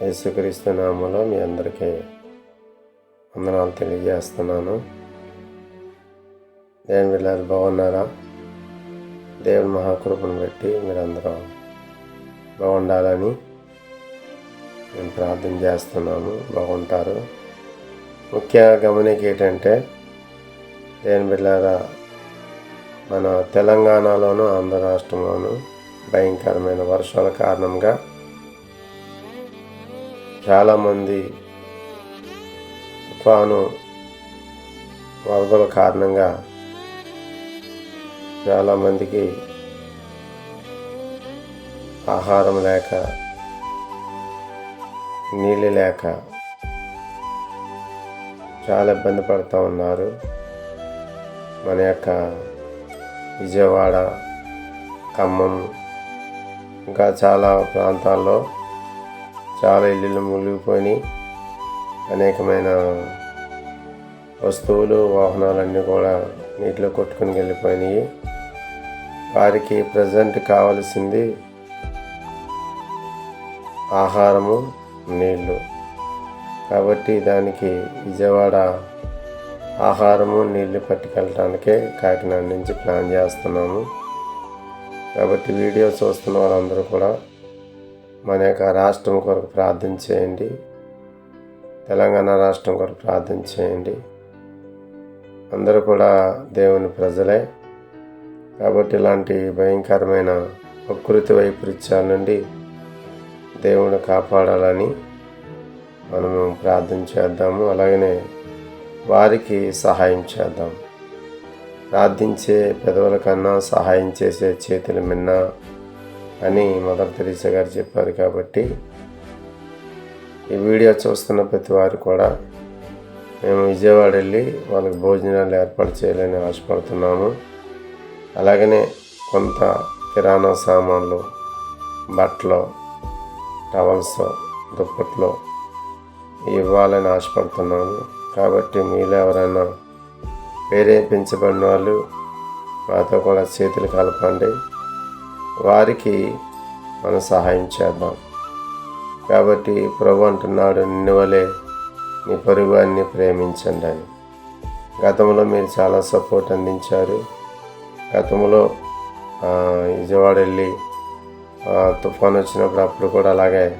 యేసుక్రీస్తు నామలో మీ అందరికీ వందనాలు తెలియజేస్తున్నాను. దేవుని వీళ్ళారు బాగున్నారా? దేవుని మహాకృపను బట్టి మీరందరూ బాగుండాలని మేము ప్రార్థన చేస్తున్నాము బాగుంటారు. ముఖ్య గమనిక ఏంటంటే దేని బిళ్ళారా మన తెలంగాణలోను ఆంధ్ర రాష్ట్రంలోను భయంకరమైన వర్షాల కారణంగా చాలామంది తుఫాను వరదల కారణంగా చాలామందికి ఆహారం లేక నీళ్ళు లేక చాలా ఇబ్బంది పడుతూ ఉన్నారు. మన యొక్క విజయవాడ ఖమ్మం ఇంకా చాలా ప్రాంతాల్లో చాలా ఇల్లులు మునిగిపోయినాయి అనేకమైన వస్తువులు వాహనాలన్నీ కూడా నీటిలో కొట్టుకుని వెళ్ళిపోయినాయి. వారికి ప్రజెంట్ కావలసింది ఆహారము నీళ్ళు కాబట్టి దానికి విజయవాడ ఆహారము నీళ్ళు పట్టుకెళ్ళటానికే కాకినాడ నుంచి ప్లాన్ చేస్తున్నాము. కాబట్టి వీడియో చూస్తున్న వాళ్ళందరూ కూడా మన యొక్క రాష్ట్రం కొరకు ప్రార్థన చేయండి. తెలంగాణ రాష్ట్రం కొరకు ప్రార్థన చేయండి. అందరూ కూడా దేవుని ప్రజలే. కాబట్టి ఇలాంటి భయంకరమైన ప్రకృతి వైపరీత్యాల నుండి దేవుని కాపాడాలని మనము ప్రార్థన చేద్దాము. అలాగనే వారికి సహాయం చేద్దాం. ప్రార్థించే పెదవుల కన్నా సహాయం చేసే చేతులు మిన్న అని మదర్ తెరీసా గారు చెప్పారు కాబట్టి ఈ వీడియో చూస్తున్న ప్రతి వారు కూడా మేము విజయవాడ వెళ్ళి వాళ్ళకి భోజనాలు ఏర్పాటు చేయాలని ఆశపడుతున్నాము. అలాగనే కొంత కిరాణా సామాన్లు బట్టలు టవల్స్ దుప్పట్లు ఇవ్వాలని ఆశపడుతున్నాము. కాబట్టి మీలో ఎవరైనా ప్రేరేపించబడిన వాళ్ళు మాతో కూడా చేతులు కలపండి. వారికి మనం సహాయం చేద్దాం. కాబట్టి ప్రభు అంటున్నాడు నిన్నవలే నీ పొరుగువాన్ని ప్రేమించండి అని. గతంలో మీరు చాలా సపోర్ట్ అందించారు. గతంలో విజయవాడ వెళ్ళి తుఫాన్ వచ్చినప్పుడు అప్పుడు కూడా అలాగే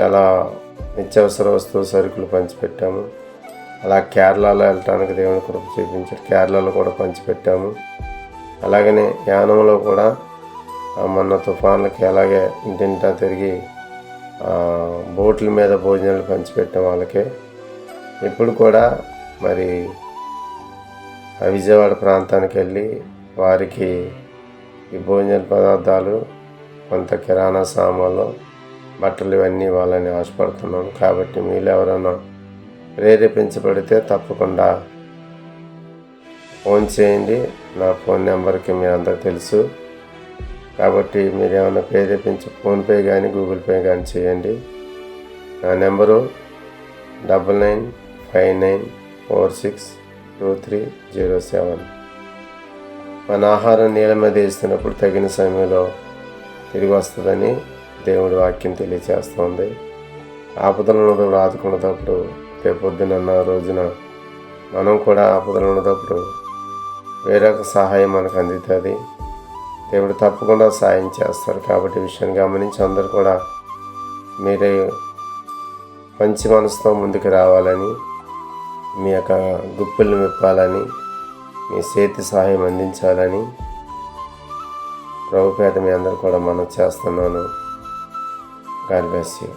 చాలా నిత్యావసర వస్తువు సరుకులు పంచిపెట్టాము. అలా కేరళలో వెళ్ళటానికి దేవుని కృప చూపించారు. కేరళలో కూడా పంచిపెట్టాము. అలాగనే యానంలో కూడా మొన్న తుఫాన్లకి అలాగే ఇంటింటా తిరిగి బోట్ల మీద భోజనాలు పంచిపెట్టిన వాళ్ళకి ఇప్పుడు కూడా మరి విజయవాడ ప్రాంతానికి వెళ్ళి వారికి ఈ భోజన పదార్థాలు కొంత కిరాణా సామాన్లు బట్టలు ఇవన్నీ వాళ్ళని ఆశపడుతున్నాం. కాబట్టి మీరు ఎవరైనా ప్రేరేపించబడితే తప్పకుండా ఫోన్ చేయండి. నా ఫోన్ నెంబర్కి మీ అందరు తెలుసు. కాబట్టి మీరు ఏమైనా ప్రేరేపించి ఫోన్పే కానీ గూగుల్ పే కానీ చేయండి. నా number double nine five nine four six two three zero seven. మన ఆహారం నీళ్ళ మీద వేస్తున్నప్పుడు తగిన సమయంలో తిరిగి వస్తుందని దేవుడి వాక్యం తెలియచేస్తుంది. ఆపదలు రాదుకున్నప్పుడు రేపొద్దునన్న రేపు రోజున మనం కూడా ఆపదలు ఉన్నప్పుడు వేరొక సహాయం మనకు అందుతుంది. దేవుడు తప్పకుండా సాయం చేస్తారు కాబట్టి విషయాన్ని గమనించి అందరూ కూడా మీరే మంచి మనసుతో ముందుకు రావాలని మీ యొక్క గుప్పిళ్ళు విప్పాలని మీ చేతి సహాయం అందించాలని ప్రభుపేట మీ అందరు కూడా మనం చేస్తున్నాను. God bless you.